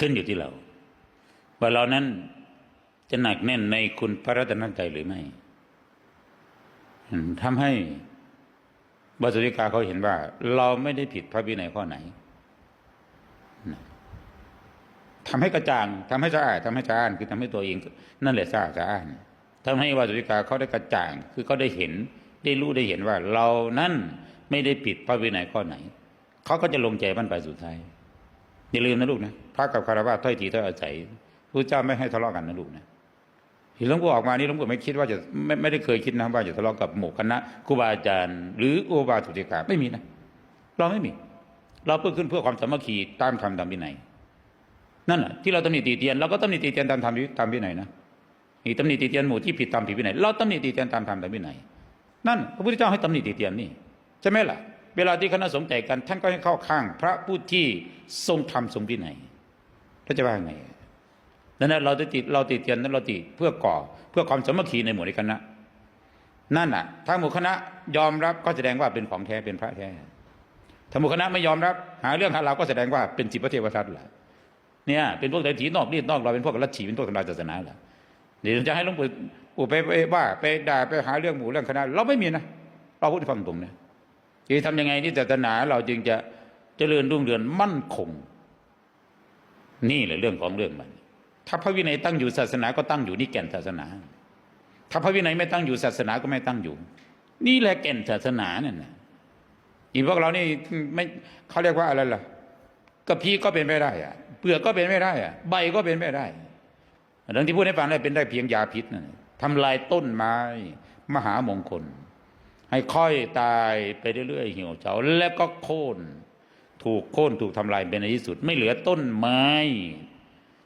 ขึ้นอยู่ที่เรา ว่าเรานั้นจะหนักแน่นในคุณพระรัตนตรัยหรือไม่ทำให้บาสุริกาเขาเห็นว่า เราไม่ได้ผิดพระวินัยข้อไหนทำให้กระจ่างทำให้สะอาดทำให้สะอาดคือทำให้ตัวเอง นั่นแหละสะอาดสะอาดทำให้วาสุริกาเขาได้กระจ่าง คือเขาได้เห็น ได้รู้ได้เห็นว่า เรานั่นไม่ได้ผิดพระวินัยข้อไหน เขาก็จะลงใจบั้นปลายสุดท้าย อย่าลืมนะลูกนะพระกับคารวะถ้อยทีถ้อยอาศัยพระเจ้าไม่ให้ทะเลาะกันนะลูกนะที่หลวงปู่ออกมานี่หลวงปู่ไม่คิดว่าจะไม่ไม่ได้เคยคิดนะว่าจะทะเลาะกับหมู่คณะครูบาอาจารย์ หรือโอบาสุติกาไม่มีนะเราไม่มี เราเพื่อขึ้นเพื่อความสามัคคีตามธรรมตามวินัยนั่นแหละที่เราตำหนิตีเตียนเราก็ตำหนิตีเตียนตามธรรมตามวินัยนะนี่ตำหนิตีเตียนหมู่ที่ผิดตามผิดวินัยเราตำหนิตีเตียนตามธรรมตามวินัยนั่นพระพุทธเจ้าให้ตำหนิตีเตียนนี่ใช่ไหมล่ะ เวลาที่คณะสงฆ์แตกกัน ท่านก็ให้เข้าข้าง พระผู้ที่ทรงธรรมทรงวินัยท่านจะว่าไงดังนั้นเราติดเราติดเตียนนั้นเราติดเพื่อก่อ เพื่อความสามัคคีในหมู่ในคณะนั่นน่ะ ถ้าหมู่คณะยอมรับก็แสดงว่าเป็นของแท้เป็นพระแท้ถ้าหมู่คณะไม่ยอมรับ หาเรื่องหาเราวก็แสดงว่าเป็นจิตพระเทวทัตแหละเนี่ยเป็นพวกเดรัจฉีนอกรีดนอกเราเป็นพวกลัทธิเป็นพวกทำลายศาสนาแหละเดี๋ยวจะให้หลวงปู่ปู่ไปไปว่าไปด่าไปหาเรื่องหมู่เรื่องคณะ เราไม่มีนะเราพูดให้ฟังตรงนะ จะทำยังไงที่ศาสนาเราจึงจะเจริญรุ่งเรืองมั่นคง นี่แหละเรื่องของเรื่องมัน ถ้าพระวินัยตั้งอยู่ศาสนาก็ตั้งอยู่นี่แก่นศาสนา ถ้าพระวินัยไม่ตั้งอยู่ศาสนาก็ไม่ตั้งอยู่ นี่แหละแก่นศาสนานั่นนะอีพวกเรานี่ไม่เขาเรียกว่าอะไรล่ะกระพี้ก็เป็นไม่ได้อะเปลือกก็เป็นไม่ได้อะใบก็เป็นไม่ได้เรื่องที่พูดให้ฟังได้เป็นได้เพียงยาพิษนั่นทำลายต้นไม้ มหามงคล ให้ค่อยตายไปเรื่อยๆเหี่ยวเฉาแล้วก็โค่นถูกโค่นถูกทำลายเป็นในที่สุด ไม่เหลือต้นไม้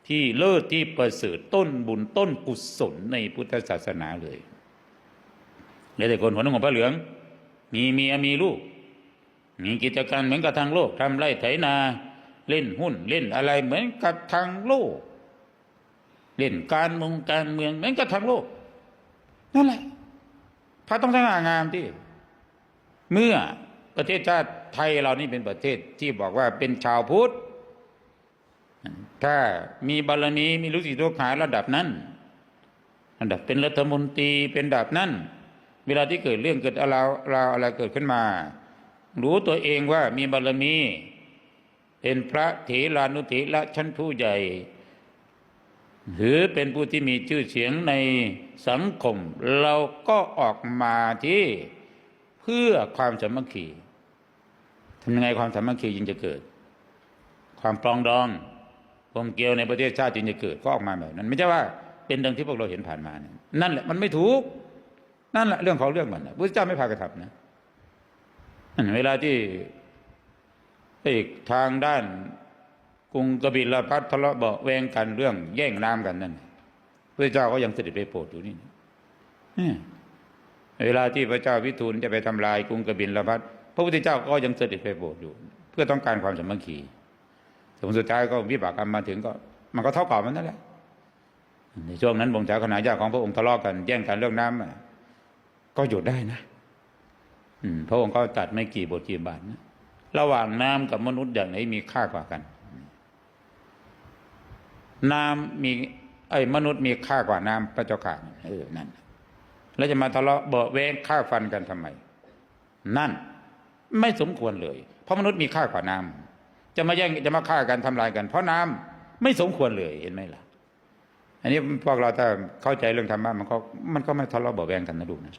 ที่เลิศที่ประเสริฐต้นบุญต้นกุศลในพุทธศาสนาเลยเหลือแต่คนหัวหน้าของพระเหลือง มีเมียมีลูก มีกิจการเหมือนกับทางโลกทำไร่ไถนาเล่นหุ้นเล่นอะไรเหมือนกับทางโลก เล่นการเมองการเมืองเหมือนกับทางโลกนั่นแหละ พระต้องสง่างามที่ เมื่อประเทศชาติไทยเรานี่เป็นประเทศที่บอกว่าเป็นชาวพุทธ ถ้ามีบารมีมีรู้สิทุกขาระดับนั้นระดับเป็นรัฐมนตรีเป็นระดับนั้น เวลาที่เกิดเรื่องเกิดอะไรเรอะไรเกิดขึ้นมา รู้ตัวเองว่ามีบารมีเป็นพระเถรานุเถระชั้นผู้ใหญ่ หรือเป็นผู้ที่มีชื่อเสียงในสังคม เราก็ออกมาที่เพื่อความสามัคคีทำยังไงความสามัคคีจึงจะเกิด ความปรองดองกลมเกลียวในประเทศชาติจึงจะเกิดก็ออกมาแบบนั้น ไม่ใช่ว่าเป็นดังที่พวกเราเห็นผ่านมาเนี่ยนั่นแหละมันไม่ถูก นั่นแหละเรื่องของเรื่องมันนะพระเจ้าไม่พากระทำนะอันเวลาที่อีกทางด้าน กรุงกบิลพัททะเลาะเบาะแวงกันเรื่อง แย่งน้ำกันนั่นพระเจ้าก็ยังเสด็จไปโปรดอยู่นี่เวลาที่พระเจ้าวิทูลจะไปทำลายกรุงกบิลพัทพระพุทธเจ้าก็ยังเสด็จไปโปรดอยู่ เพื่อต้องการความสมัคคีผลสุดท้ายก็วิบากกรรมมาถึงก็ มันก็เท่ากับมันนั่นแหละในช่วงนั้นวงศาคณาญาติของพระองค์ทะเลาะกันแย่งกันเรื่องน้ำอะก็หยุดได้นะ อืม พระองค์ก็ตัดไม่กี่บทกี่บาทนะระหว่างน้ำกับมนุษย์อย่างไหนมีค่ากว่ากัน น้ำมีไอ้มนุษย์มีค่ากว่าน้ำพระเจ้าข่าเออนั่นแล้วจะมาทะเลาะเบาะแวงฆ่าฟันกันทำไม นั่น ไม่สมควรเลย เพราะมนุษย์มีค่ากว่าน้ำจะมาแย่งจะมาฆ่ากันทำลายกัน เพราะน้ำไม่สมควรเลยเห็นไหมล่ะ อันนี้พวกเราถ้าเข้าใจเรื่องธรรมะมันก็มันก็ไม่ทะเลาะเบาะแวงกันนะลูกนะ